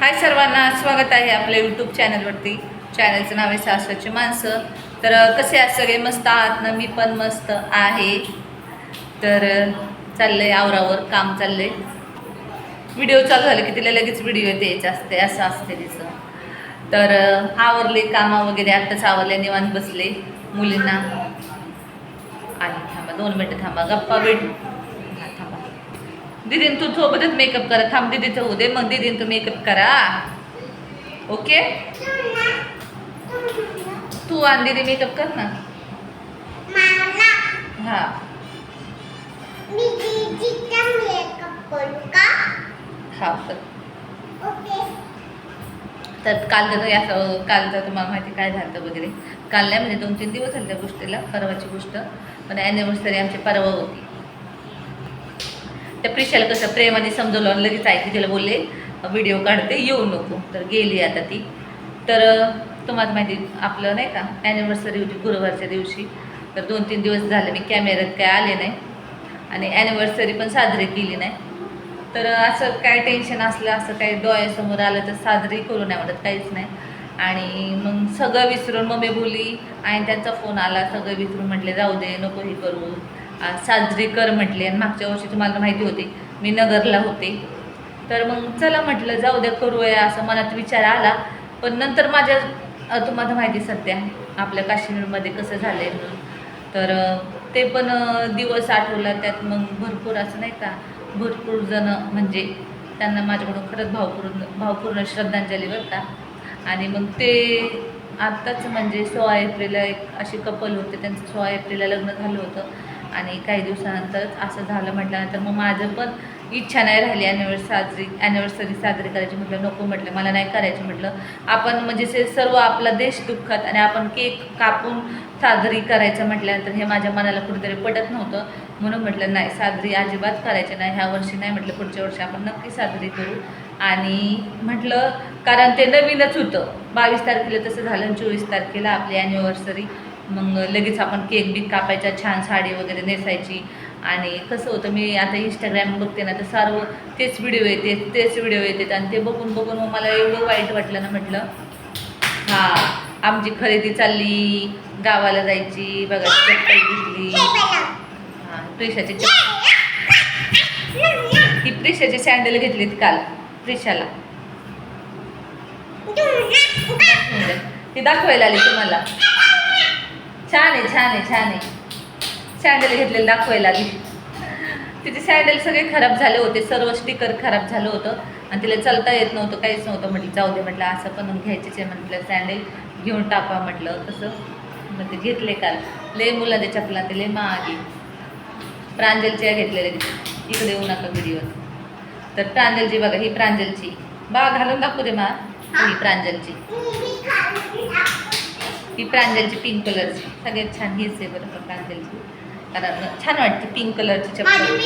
हाय सर्वांना स्वागत आहे आपल्या यूट्यूब चॅनलवरती चॅनलचं नाव आहे सासराची माणसं. तर कसे आहात सगळे? मस्त आहात ना? मी पण मस्त आहे. तर चाललं चाललंय आवरावर काम चाललंय. व्हिडिओ चालू झाले की तिला लगेच व्हिडिओ द्यायचं असते असं असते तिचं. तर आवरले कामा वगैरे आत्ताच आवरले निवांत बसले मुलींना. आणि थांबा दोन मिनटं थांबा. गप्पा वेट दीदीन तू सोबतच मेकअप करा. थांब दीदीचं होऊ दे. मग दीदीन तू मेकअप करा. ओके तू आणि दीदी मेकअप कर ना. हा. हा तर तर काल तर असं काल तर तुम्हाला माहिती काय झालं वगैरे. काल नाही म्हणजे दोन तीन दिवस झाले त्या गोष्टीला परवाची गोष्ट. पण ॲनिव्हर्सरी आमची परवा होती. त्या प्रिशाला कसं प्रेमाने समजवलं आणि लगेच ऐकली तिला बोलले व्हिडिओ काढते येऊ नको. तर गेली आता ती. तर तुम्हाला माहिती आपलं नाही का ॲनिव्हर्सरी होती गुरुवारच्या दिवशी. तर दोन तीन दिवस झाले मी कॅमेऱ्यात काय आले नाही. आणि ॲनिव्हर्सरी पण साजरी केली नाही. तर असं काय टेन्शन असलं असं काही डोळ्यासमोर आलं तर साजरी करू नाही म्हणत काहीच नाही. आणि मग सगळं विसरून मम्मी बोली आणि त्यांचा फोन आला सगळं विसरून म्हटले जाऊ दे नको हे करू. साजरी कर म्हटले. आणि मागच्या वर्षी तुम्हाला माहिती होती मी नगरला होते. तर मग चला म्हटलं जाऊ द्या करूया असं मनात विचार आला. पण नंतर माझ्या तुम्हाला माहिती सध्या आपल्या काश्मीरमध्ये कसं झालं आहे म्हणून. तर ते पण दिवस आठवला त्यात मग भरपूर असं नाही का भरपूर जण म्हणजे त्यांना माझ्याकडून खरंच भावपूर्ण भावपूर्ण श्रद्धांजली बघता आणि मग ते आत्ताच म्हणजे सोळा एप्रिलला एक असे कपल होते त्यांचं सोळा एप्रिलला लग्न झालं होतं. आणि काही दिवसानंतरच असं झालं म्हटल्यानंतर मग माझं पण इच्छा नाही राहिली ॲनिव्हर्सरी साजरी ॲनिव्हर्सरी साजरी करायची म्हटलं नको म्हटलं मला नाही करायची म्हटलं. आपण म्हणजे से सर्व आपला देश दुःखात आणि आपण केक कापून साजरी करायचं म्हटल्यानंतर हे माझ्या मनाला कुठेतरी पटत नव्हतं. म्हणून म्हटलं नाही साजरी अजिबात करायची नाही. ह्या वर्षी नाही म्हटलं पुढच्या वर्षी आपण नक्की साजरी करू. आणि म्हटलं कारण ते नवीनच होतं. बावीस तारखेला तसं झालं आणि चोवीस तारखेला आपली ॲनिव्हर्सरी मग लगेच आपण केक बीक कापायचा छान साडी वगैरे नेसायची. आणि कसं होतं मी आता इंस्टाग्राम बघते ना तर सर्व तेच व्हिडिओ येते तेच व्हिडिओ येतात आणि ते बघून बघून मग मला एवढं वाईट वाटलं ना म्हटलं हां आमची खरेदी चालली गावाला जायची बघा चप्पल घेतली. हां प्रिशाची चप्पल. ही प्रिशाची सँडल घेतलीत काल प्रिशाला. ती दाखवायला आली तुम्हाला. छान आहे छान आहे छान आहे. सँडल घेतलेलं दाखवायला आधी. तिचे सँडल सगळे खराब झाले होते सर्व स्टिकर खराब झालं होतं. आणि तिला चालता येत नव्हतं काहीच नव्हतं. म्हटलं जाऊ दे म्हटलं असं पण घ्यायचेच आहे म्हटलं सँडल घेऊन टाका म्हटलं तसं. मग ते घेतले काल. लय मुलांच्या चपला ते लय मागे प्रांजलच्या घेतलेल्या इकडे येऊ नका व्हिडिओ तर प्रांजलची बघा ही प्रांजलची. बा घालून दाखवू दे मा ही प्रांजलची. ही प्रांजलची पिंक कलरची सगळ्यात छान हीच आहे बरं प्रांजलची. कारण छान वाटते पिंक कलरची चप्पल.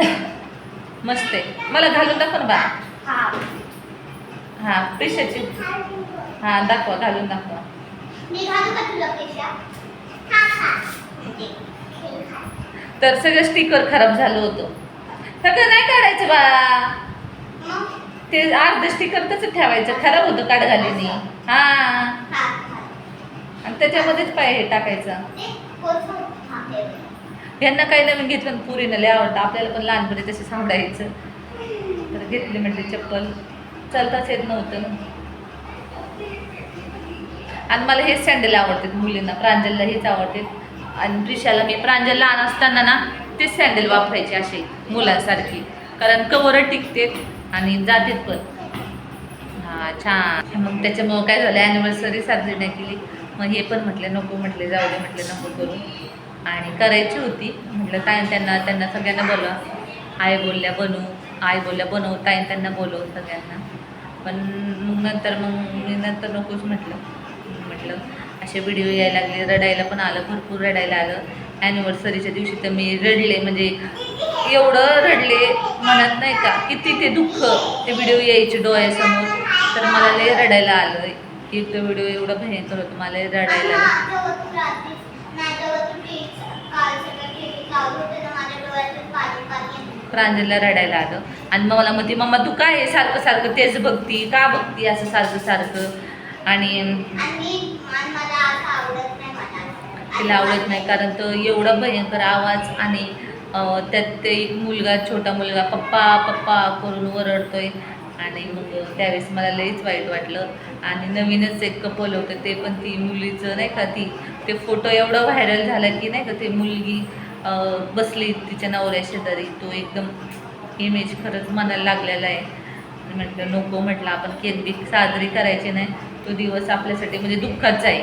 मस्त आहे. मला घालून दाखव ना बा. हां. प्रिशाची. हां दाखवा घालून दाखवा. तर सगळं स्टिकर खराब झालं होतं. सगळं नाही काढायचं बा. ते अर्ध स्टिकर तसं ठेवायचं. खराब होतं काढ घालीने हा. आणि त्याच्यामध्येच पाय हे टाकायचं. यांना काही नवीन घेतलं पुरीनं लय आवडतं. आपल्याला पण लहानपणी तसे सांभाळायचं. तर घेतली म्हटली चप्पल. चालताच येत नव्हतं. आणि मला हेच सँडल आवडतात मुलींना. प्रांजलला हेच आवडते आणि प्रिशाला मी प्रांजल लहान असताना ना तेच सँडल वापरायचे असे मुलांसारखी. कारण कवर टिकते आणि जातेत पण. हां छान. मग त्याच्यामुळं काय झालं ॲनिव्हर्सरी साजरी नाही केली. मग हे पण म्हटले नको म्हटले जाऊ दे म्हटले नको करू. आणि करायची होती. म्हटलं ताई त्यांना त्यांना सगळ्यांना बोलवा. आई बोलल्या बनवू आई बोलल्या बनवू. ताई त्यांना बोलव सगळ्यांना. पण मग नंतर मग मी नंतर नकोच म्हटलं. म्हटलं असे व्हिडिओ यायला लागले. रडायला पण आलं. भरपूर रडायला आलं. ॲनिव्हर्सरीच्या दिवशी तर मी रडले. म्हणजे एवढं रडले म्हणत नाही का? किती ते दुःख ते व्हिडिओ यायचे डोळ्यासमोर. तर मला लय रडायला आलं की तो व्हिडिओ एवढा भयंकर होतो मला रडायला आलं प्रांजलला रडायला आलं. आणि मग मला म्हणते मम्मा तू काय आहे? सारखं सारखं तेच बघती का बघती असं सारखं सारखं? आणि तिला आवडत नाही कारण तो एवढा भयंकर आवाज आणि त्यात ते एक मुलगा छोटा मुलगा पप्पा पप्पा करून ओरडतोय. आणि मग त्यावेळेस मला लईच वाईट वाटलं. आणि नवीनच एक कपल होतं ते पण ती मुलीचं नाही का ती ते फोटो एवढा व्हायरल झाला की नाही का ते मुलगी बसली तिच्या नवऱ्या शेजारी. तो एकदम इमेज खरंच मनाला लागलेला आहे. म्हटलं नको म्हटलं आपण केक बिक साजरी करायची नाही. तो दिवस आपल्यासाठी म्हणजे दुःखाचा आहे.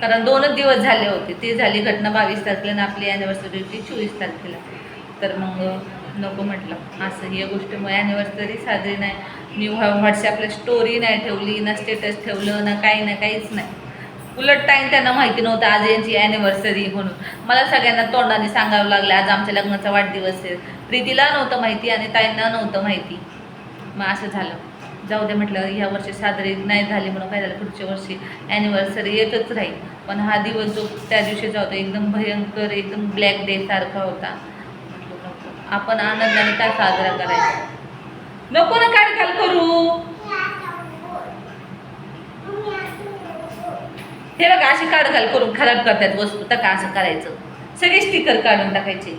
कारण दोनच दिवस झाले होते. ती झाली घटना बावीस तारखेला आणि आपली ॲनिव्हर्सरी होती चोवीस तारखेला. तर मग नको म्हटलं. असं ही गोष्ट मग ॲनिव्हर्सरी साजरी नाही. मी व्हा व्हॉट्सॲपला स्टोरी नाही ठेवली ना स्टेटस ठेवलं ना काही ना काहीच नाही. उलट टाईम त्यांना माहिती नव्हतं आज यांची ॲनिव्हर्सरी म्हणून. मला सगळ्यांना तोंडाने सांगावं लागलं आज आमच्या लग्नाचा वाढदिवस आहे. प्रीतीला नव्हतं माहिती आणि ताईंना नव्हतं माहिती. मग असं झालं. जाऊ दे म्हटलं ह्या वर्षी साजरी नाही झाली म्हणून काय झालं? पुढच्या वर्षी ॲनिव्हर्सरी येतच राहील. पण हा दिवस जो त्या दिवशीचा होता एकदम भयंकर एकदम ब्लॅक डे सारखा होता. आपण आनंदाने काय साजरा करायचा? नको ना काय काल करू. हे बघा अशी काढ घाल करून खराब करतात वस्तू तर का असं करायचं? सगळे स्टिकर काढून टाकायचे.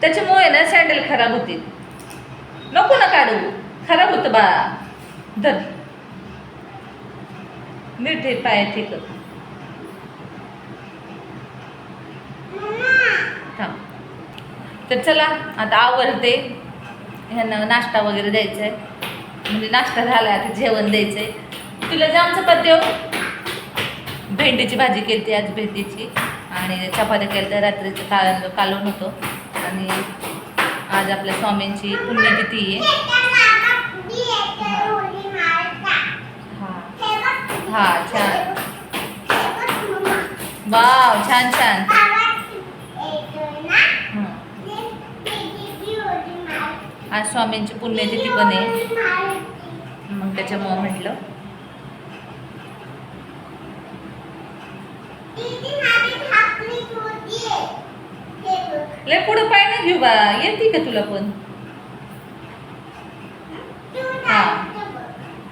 त्याच्यामुळे ना सँडल खराब होतील. नको ना काढू. खराब होतं बा. धर. नीट ठीक पाय ठीक. तर चला आता आवडते ह्यांना नाश्ता वगैरे द्यायचा आहे म्हणजे नाश्ता झाला आता जेवण द्यायचं आहे तुला जाम चपाती देऊ भेंडीची भाजी केली आज भेंडीची. आणि चपात्या केल्या त्या रात्रीचं काल कालवण होतं. आणि आज आपल्या स्वामींची पुण्यतिथी आहे. हा छान. वाव छान छान. आज स्वामींची पुण्यतिथी पण आहे. मग त्याच्यामुळं म्हटलं. लय पुढं पाय ना घेऊ बा. येते का तुला पण? हा.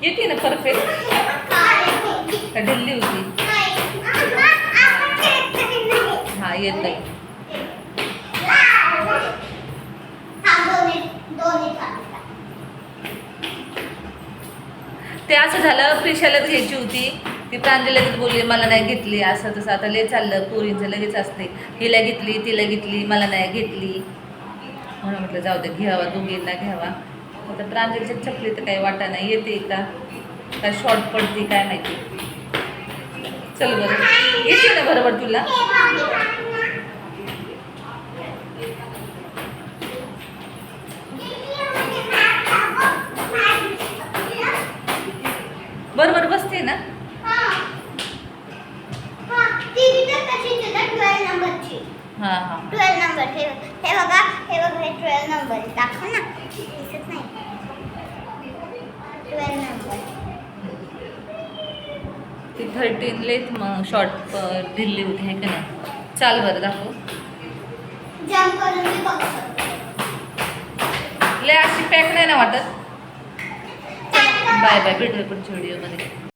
येते ना परफेक्ट? का ढिल्ली होती? हा येतो ते असं झालं प्रिशालाच घ्यायची होती. ती प्रांजलीच बोलली मला नाही घेतली असं तसं आता लय चाललं पोरींचं लगेच असते हिला घेतली तिला घेतली मला नाही घेतली. म्हणून म्हटलं जाऊ दे घ्यावा दोघींना घ्यावा. आता प्रांजलीच्या चपली तर काही वाटा नाही येते का? का शॉर्ट पडते काय माहिती. चल बरं. येते ना बरोबर तुला? बरोबर बसते ना. हां हां ट्वेल्व नंबर हे हे बघा हे बघा हे ट्वेल्व नंबर. दाखव ना. दिसत नाही. Twelve number. ती थर्टीन लेत मग शॉर्ट दिल्ली होती हे का नाही? चाल बरं दाखव. लय अशी पॅक नाही ना वाटत? बाय बाय भेटूया पुढच्या व्हिडिओमध्ये